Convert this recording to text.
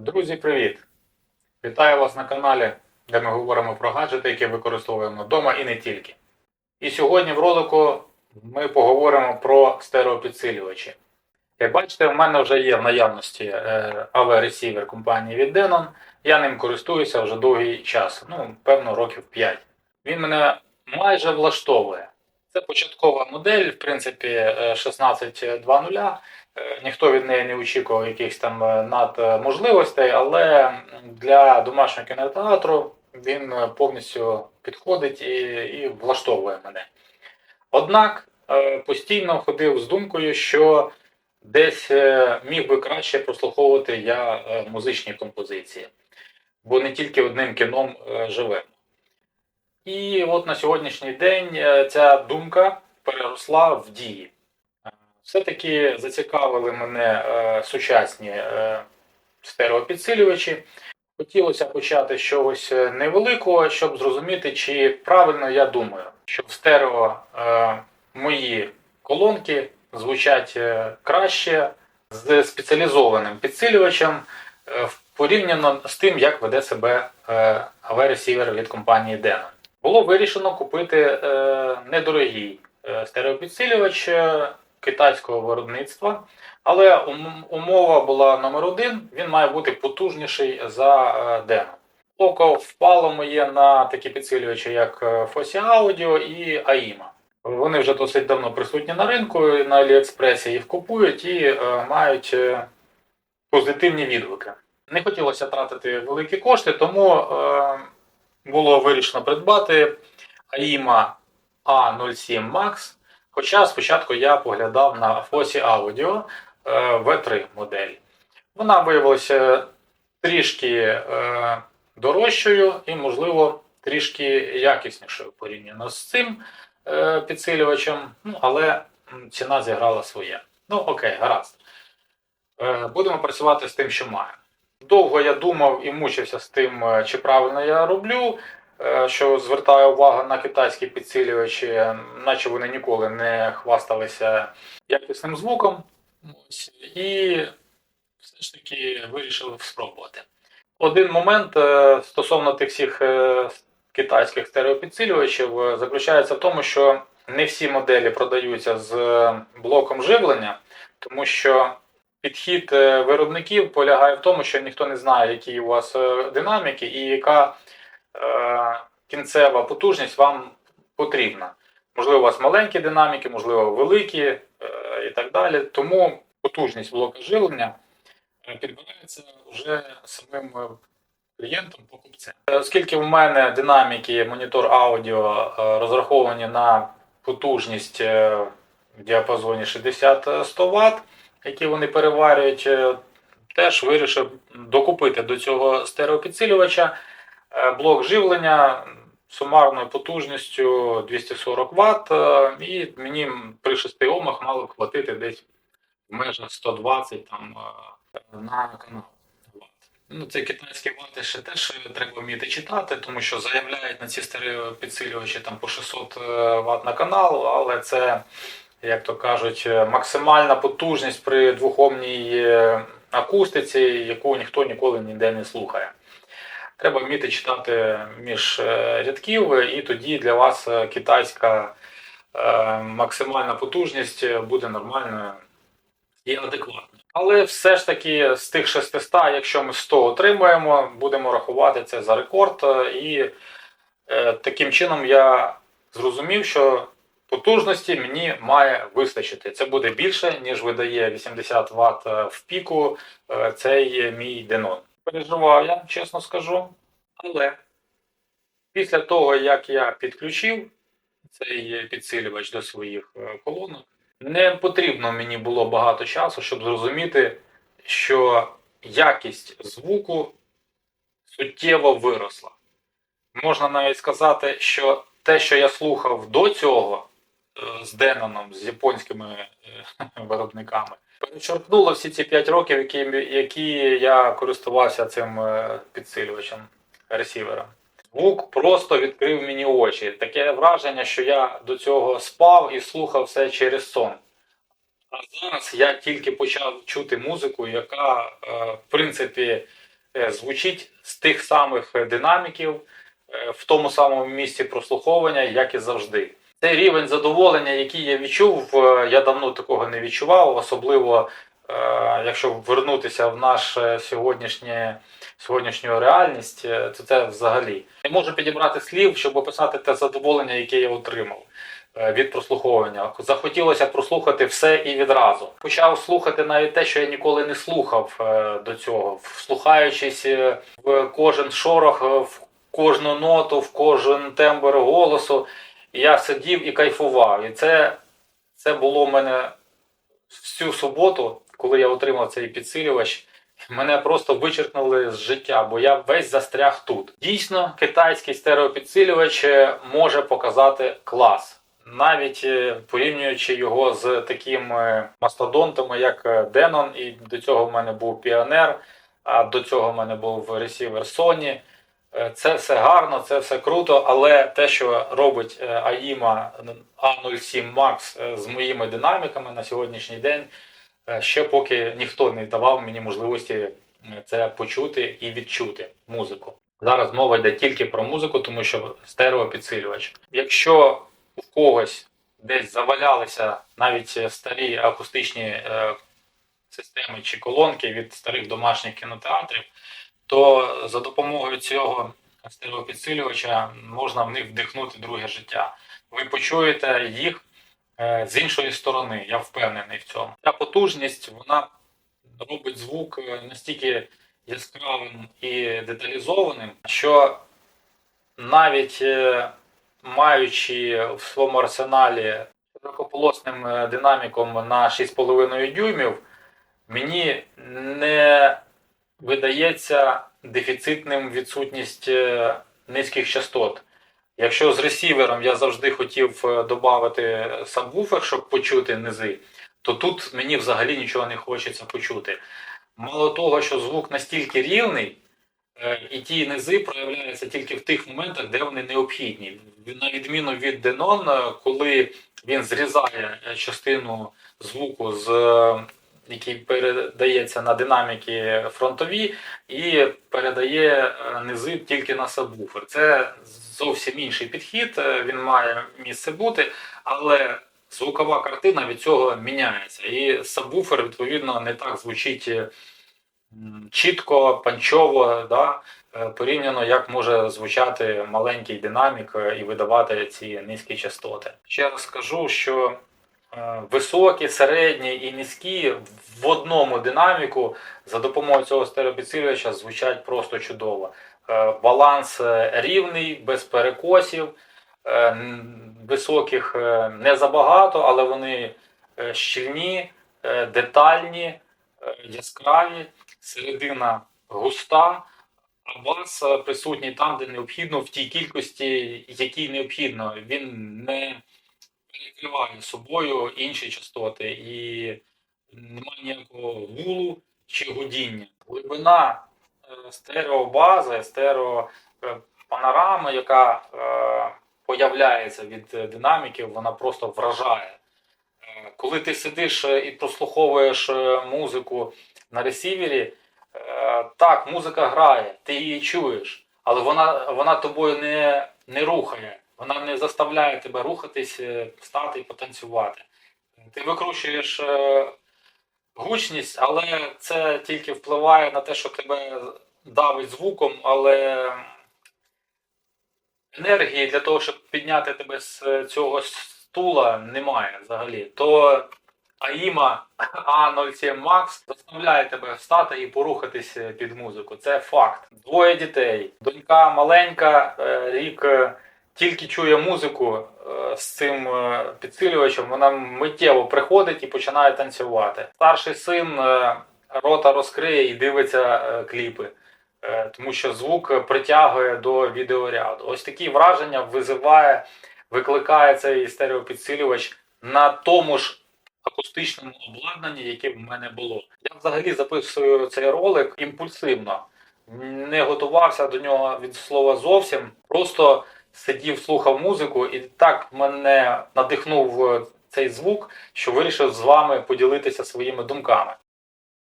Друзі, привіт! Вітаю вас на каналі, де ми говоримо про гаджети, які використовуємо вдома і не тільки. І сьогодні в ролику ми поговоримо про стереопідсилювачі. Як бачите, в мене вже є в наявності е, AV-ресівер компанії від Denon. Я ним користуюся вже довгий час, ну, певно, років 5. Він мене майже влаштовує. Це початкова модель, в принципі, е, 16.2.0. Ніхто від неї не очікував якихось там е, надможливостей, але для домашнього кінотеатру він е, повністю підходить і, і влаштовує мене. Однак е, постійно ходив з думкою, що десь міг би краще прослуховувати я музичні композиції, бо не тільки одним кіном живемо. І от на сьогоднішній день ця думка переросла в дії. Все-таки зацікавили мене е, сучасні е, стереопідсилювачі. Хотілося почати з чогось е, невеликого, щоб зрозуміти, чи правильно я думаю, що в стерео е, мої колонки звучать е, краще з спеціалізованим підсилювачем е, порівняно з тим, як веде себе е, AV-ресівер від компанії Denon. Було вирішено купити е, недорогий е, стереопідсилювач е, китайського виробництва, але умова була номер один: він має бути потужніший за Denon. Око впало моє на такі підсилювачі, як е, Fosi Audio і AIMA. Вони вже досить давно присутні на ринку, на Аліекспресі їх купують і е, мають е, позитивні відгуки. Не хотілося тратити великі кошти, тому було вирішено придбати AIMA A07 Max. Хоча спочатку я поглядав на Fosi Audio е, V3 модель. Вона виявилася трішки е, дорожчою і, можливо, трішки якіснішою порівняно з цим е, підсилювачем, ну, але ціна зіграла своє. Ну, окей, гаразд. Будемо працювати з тим, що маємо. Довго я думав і мучився з тим, чи правильно я роблю, що звертаю увагу на китайські підсилювачі, наче вони ніколи не хвасталися якісним звуком. Ось, і все ж таки вирішив спробувати. Один момент е, стосовно тих всіх е, китайських стереопідсилювачів е, заключається в тому, що не всі моделі продаються з е, блоком живлення, тому що підхід е, виробників полягає в тому, що ніхто не знає, які у вас е, динаміки і яка е, кінцева потужність вам потрібна. Можливо, у вас маленькі динаміки, можливо, великі е, і так далі. Тому потужність блока живлення е, підбирається вже самим е, клієнтом покупцем. Е, Оскільки в мене динаміки монітор аудіо е, розраховані на потужність е, в діапазоні 60-100 Вт, які вони переварюють, е, теж вирішив докупити до цього стереопідсилювача е, блок живлення сумарною потужністю 240 Вт, е, і мені при 6 Омах мало хватити десь в межах 120 там, е, на канал. Ну, це китайські вати ще теж треба вміти читати, тому що заявляють на ці стереопідсилювачі там по 600 Вт на канал, але це, як то кажуть, е, максимальна потужність при двохомній е, акустиці, яку ніхто ніколи ніде не слухає. Треба вміти читати між е, рядків, і тоді для вас е, китайська е, максимальна потужність буде нормальною і адекватною. Але все ж таки з тих 600, якщо ми 100 отримуємо, будемо рахувати це за рекорд. І таким чином я зрозумів, що потужності мені має вистачити. Це буде більше, ніж видає 80 Вт в піку цей мій Denon. Переживав я, чесно скажу. Але після того, як я підключив цей підсилювач до своїх е, колонок, не потрібно мені було багато часу, щоб зрозуміти, що якість звуку суттєво виросла. Можна навіть сказати, що те, що я слухав до цього з Деноном, з японськими е, виробниками, перечерпнуло всі ці 5 років, які, які я користувався цим е, підсилювачем ресівером. Звук просто відкрив мені очі. Таке враження, що я до цього спав і слухав все через сон. А зараз я тільки почав чути музику, яка, е, в принципі, звучить з тих самих динаміків в тому самому місці прослуховування, як і завжди. Цей рівень задоволення, який я відчув, е, я давно такого не відчував, особливо е, якщо вернутися в наш сьогоднішнє, сьогоднішню реальність, е, то це взагалі. Не можу підібрати слів, щоб описати те задоволення, яке я отримав від прослуховування. Захотілося прослухати все і відразу. Почав слухати навіть те, що я ніколи не слухав до цього, вслухаючись в кожен шорох, в кожну ноту, в кожен тембр голосу. І я сидів і кайфував. І це, це було в мене всю суботу, коли я отримав цей підсилювач. Мене просто вичеркнули з життя, бо я весь застряг тут. Дійсно, китайський стереопідсилювач е, може показати клас, навіть е, порівнюючи його з такими мастодонтами, як е, Denon, і до цього в мене був Pioneer, а до цього в мене був ресівер Sony. Е, Це все гарно, це все круто, але те, що робить е, AIMA A07 Max е, з моїми динаміками на сьогоднішній день, ще поки ніхто не давав мені можливості це почути і відчути музику. Зараз мова йде тільки про музику, тому що стереопідсилювач. Якщо у когось десь завалялися навіть старі акустичні системи чи колонки від старих домашніх кінотеатрів, то за допомогою цього стереопідсилювача можна в них вдихнути друге життя. Ви почуєте їх е, з іншої сторони, я впевнений в цьому. Ця потужність вона робить звук е, настільки яскравим і деталізованим, що навіть е, маючи в своєму арсеналі широкополосним динаміком на 6,5 дюймів, мені не видається дефіцитним відсутність е, низьких частот. Якщо з ресівером я завжди хотів е, додати сабвуфер, щоб почути низи, то тут мені взагалі нічого не хочеться почути. Мало того, що звук настільки рівний, е, і ті низи проявляються тільки в тих моментах, де вони необхідні. На відміну від Denon, коли він зрізає частину звуку, з, який передається на динаміки фронтові, і передає е, низи тільки на сабвуфер. Це зовсім інший підхід, е, він має місце бути, але звукова картина від цього міняється. І сабвуфер, відповідно, не так звучить е, чітко, панчово, да? порівняно, як може звучати маленький динамік і видавати ці низькі частоти. Ще раз скажу, що високі, середні і низькі в одному динаміку за допомогою цього стереопідсилювача звучать просто чудово. Е, Баланс е, рівний, без перекосів, е, високих е, не забагато, але вони е, щільні, е, детальні, е, яскраві, середина густа, а бас е, присутній там, де необхідно, в тій кількості, якій необхідно. Він не перекриває собою інші частоти і немає ніякого гулу чи гудіння. Глибина е, стереобази, стерео е, яка е, появляється від динаміків, вона просто вражає. Коли ти сидиш і прослуховуєш музику на ресівері, так, музика грає, ти її чуєш, але вона, вона тобою не, не рухає, вона не заставляє тебе рухатись, е, встати і потанцювати. Ти викручуєш е, гучність, але це тільки впливає на те, що тебе давить звуком, але енергії для того, щоб підняти тебе з цього стула, немає взагалі. То AIMA A07 Max заставляє тебе встати і порухатись під музику. Це факт. Двоє дітей. Донька маленька, е, рік е, тільки чує музику е, з цим е, підсилювачем, вона миттєво приходить і починає танцювати. Старший син е, рота розкриє і дивиться кліпи. Тому що звук притягує до відеоряду. Ось такі враження визиває, викликає цей стереопідсилювач на тому ж акустичному обладнанні, яке в мене було. Я взагалі записую цей ролик імпульсивно, не готувався до нього від слова зовсім. Просто сидів, слухав музику, і так мене надихнув е, цей звук, що вирішив з вами поділитися своїми думками.